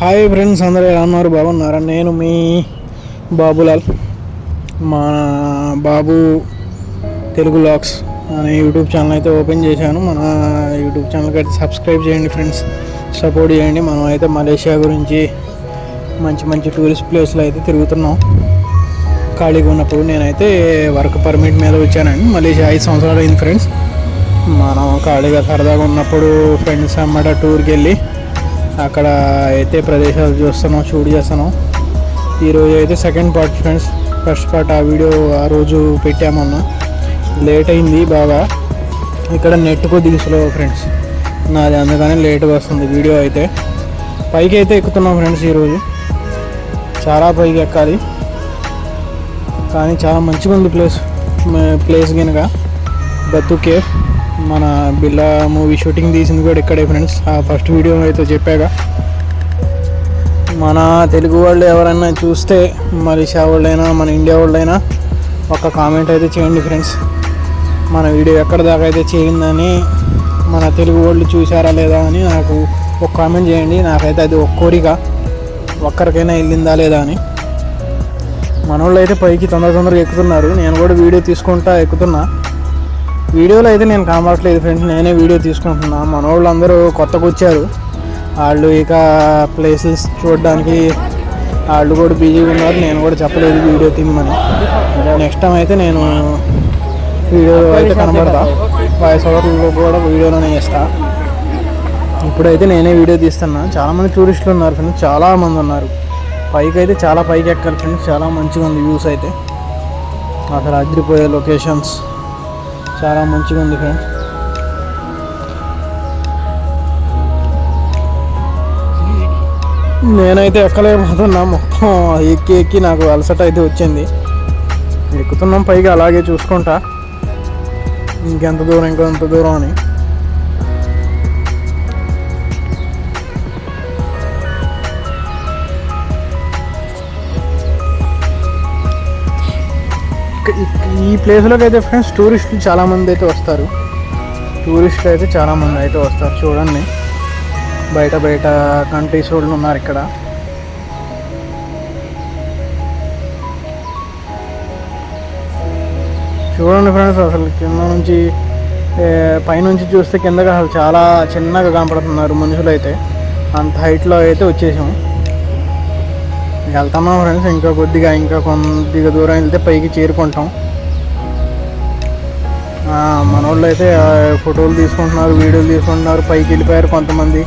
Hi friends అందరూ ఎలా ఉన్నారు? బాగున్నారా? నేను మీ బాబులాల్. మా బాబు తెలుగు లాక్స్ అనే యూట్యూబ్ ఛానల్ అయితే ఓపెన్ చేశాను. మన యూట్యూబ్ ఛానల్కి అయితే సబ్స్క్రైబ్ చేయండి ఫ్రెండ్స్ సపోర్ట్ చేయండి. మనం అయితే మలేషియా గురించి మంచి మంచి టూరిస్ట్ ప్లేస్లు అయితే తిరుగుతున్నాం. ఖాళీగా ఉన్నప్పుడు నేనైతే వర్క్ పర్మిట్ మీద వచ్చానండి. మలేషియా ఐదు సంవత్సరాలు అయింది ఫ్రెండ్స్ మనం ఖాళీగా సరదాగా ఉన్నప్పుడు ఫ్రెండ్స్ అమ్మట టూర్కి వెళ్ళి అక్కడ అయితే ప్రదేశాలు చూస్తున్నాం షూట్ చేస్తున్నాం. ఈరోజు అయితే second part friends first part ఆ వీడియో ఆ రోజు పెట్టామన్నా లేట్ అయింది బాగా. ఇక్కడ నెట్ కొద్దిగా స్లో ఫ్రెండ్స్ నాది అందుకనే లేట్గా వస్తుంది వీడియో అయితే. పైకి అయితే ఎక్కుతున్నాం ఫ్రెండ్స్ ఈరోజు చాలా పైకి ఎక్కాలి. కానీ చాలా మంచిగా ఉంది ప్లేస్ ప్లేస్ కనుక బతుకే. కేఫ్ మన బిల్లా మూవీ షూటింగ్ తీసింది కూడా ఇక్కడే ఫ్రెండ్స్ ఆ ఫస్ట్ వీడియో అయితే చెప్పాక మన తెలుగు వాళ్ళు ఎవరైనా చూస్తే మలేషియా వాళ్ళైనా మన ఇండియా వాళ్ళైనా ఒక కామెంట్ అయితే చేయండి ఫ్రెండ్స్ మన వీడియో ఎక్కడ దాకా అయితే చేయిందని మన తెలుగు వాళ్ళు చూసారా లేదా అని నాకు ఒక కామెంట్ చేయండి. నాకైతే అది ఒక కోరిక. ఒక్కరికైనా వెళ్ళిందా లేదా అని. మన వాళ్ళు అయితే పైకి తొందర తొందరగా ఎక్కుతున్నారు. నేను కూడా వీడియో తీసుకుంటా ఎక్కుతున్నా. వీడియోలో అయితే నేను కనబడట్లేదు ఫ్రెండ్స్ నేనే వీడియో తీసుకుంటున్నా. మన అందరూ కొత్తగా వచ్చారు వాళ్ళు ఇక ప్లేసెస్ చూడడానికి వాళ్ళు కూడా బిజీగా ఉన్నారు. నేను కూడా చెప్పలేదు వీడియో తిమ్మని నెక్స్ట్ టైం అయితే నేను వీడియో అయితే కనబడతా. వాయిస్ ఓవర్లో కూడా వీడియోలోనే చేస్తా. ఇప్పుడైతే నేనే వీడియో తీస్తున్నా. చాలామంది టూరిస్టులు ఉన్నారు ఫ్రెండ్స్ చాలామంది ఉన్నారు. పైకి అయితే చాలా పైకి ఎక్కాలి ఫ్రెండ్స్ చాలా మంచిగా ఉంది వ్యూస్ అయితే. అసలు అదిరిపోయే లొకేషన్స్ చాలా మంచిగా ఉంది ఫ్రెండ్స్. నేనైతే ఎక్కలేకపోతున్నా మొత్తం ఎక్కి ఎక్కి నాకు అలసట అయితే వచ్చింది. ఎక్కుతున్నాం పైగా అలాగే చూసుకుంటా. ఇంకెంత దూరం ఇంకొంత దూరం అని. ఈ ప్లేస్లోకి అయితే ఫ్రెండ్స్ టూరిస్టులు చాలామంది అయితే వస్తారు. టూరిస్టులు అయితే చాలామంది అయితే వస్తారు చూడండి. బయట బయట కంట్రీస్ వాళ్ళు ఉన్నారు ఇక్కడ. చూడండి ఫ్రెండ్స్ అసలు కింద నుంచి పైనుంచి చూస్తే కిందకి అసలు చాలా చిన్నగా కనపడుతున్నారు మనుషులు అయితే. అంత హైట్లో అయితే వచ్చేసాము వెళ్తున్నాం ఫ్రెండ్స్ ఇంకా కొద్దిగా ఇంకా కొద్దిగా దూరం వెళ్తే పైకి చేరుకుంటాం. మన వాళ్ళు అయితే ఫోటోలు తీసుకుంటున్నారు వీడియోలు తీసుకుంటున్నారు పైకి వెళ్ళిపోయారు కొంతమంది.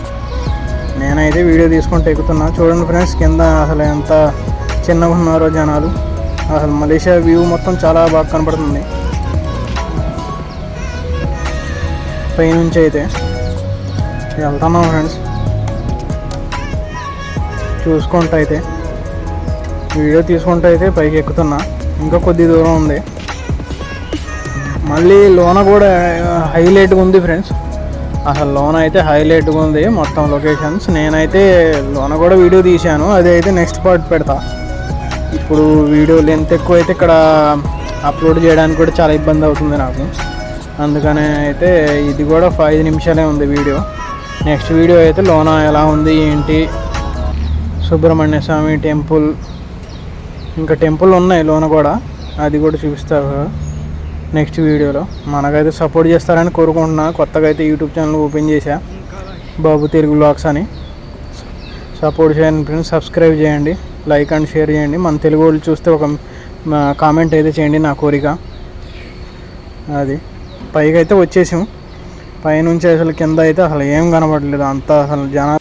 నేనైతే వీడియో తీసుకుంటూ ఎక్కుతున్నా. చూడండి ఫ్రెండ్స్ కింద అసలు ఎంత చిన్నగా ఉన్నారో జనాలు. అసలు మలేషియా వ్యూ మొత్తం చాలా బాగా కనపడుతుంది పైనుంచి అయితే వెళ్తున్నాం ఫ్రెండ్స్. చూసుకుంటూ అయితే వీడియో తీసుకుంటూ అయితే పైకి ఎక్కుతున్నా. ఇంకా కొద్ది దూరం ఉంది. మళ్ళీ లోన కూడా హైలైట్గా ఉంది ఫ్రెండ్స్ అసలు లోన అయితే హైలైట్గా ఉంది మొత్తం లొకేషన్స్ నేనైతే లోన కూడా వీడియో తీశాను. అది అయితే నెక్స్ట్ పార్ట్ పెడతా. ఇప్పుడు వీడియో లెంత్ ఎక్కువ అయితే ఇక్కడ అప్లోడ్ చేయడానికి కూడా చాలా ఇబ్బంది అవుతుంది నాకు. అందుకనే అయితే ఇది కూడా ఫైవ్ ఐదు నిమిషాలే ఉంది వీడియో. నెక్స్ట్ వీడియో అయితే లోన ఎలా ఉంది ఏంటి? సుబ్రహ్మణ్య స్వామి టెంపుల్ ఇంకా టెంపుల్ ఉన్నాయి లోన కూడా. అది కూడా చూపిస్తారు. నెక్స్ట్ వీడియోలో. మనకైతే సపోర్ట్ చేస్తారని కోరుకుంటున్నా. కొత్తగా అయితే యూట్యూబ్ ఛానల్ ఓపెన్ చేశా. బాబు తెలుగు బ్లాగ్స్ అని. సపోర్ట్ చేయండి ఫ్రెండ్స్ సబ్స్క్రైబ్ చేయండి. లైక్ అండ్ షేర్ చేయండి. మన తెలుగు వాళ్ళు చూస్తే ఒక కామెంట్ అయితే చేయండి నా కోరిక. అది. పైకి అయితే వచ్చేసాం. పైనుంచి అసలు కింద అయితే అసలు ఏం కనబడలేదు. అంత అసలు జనాలు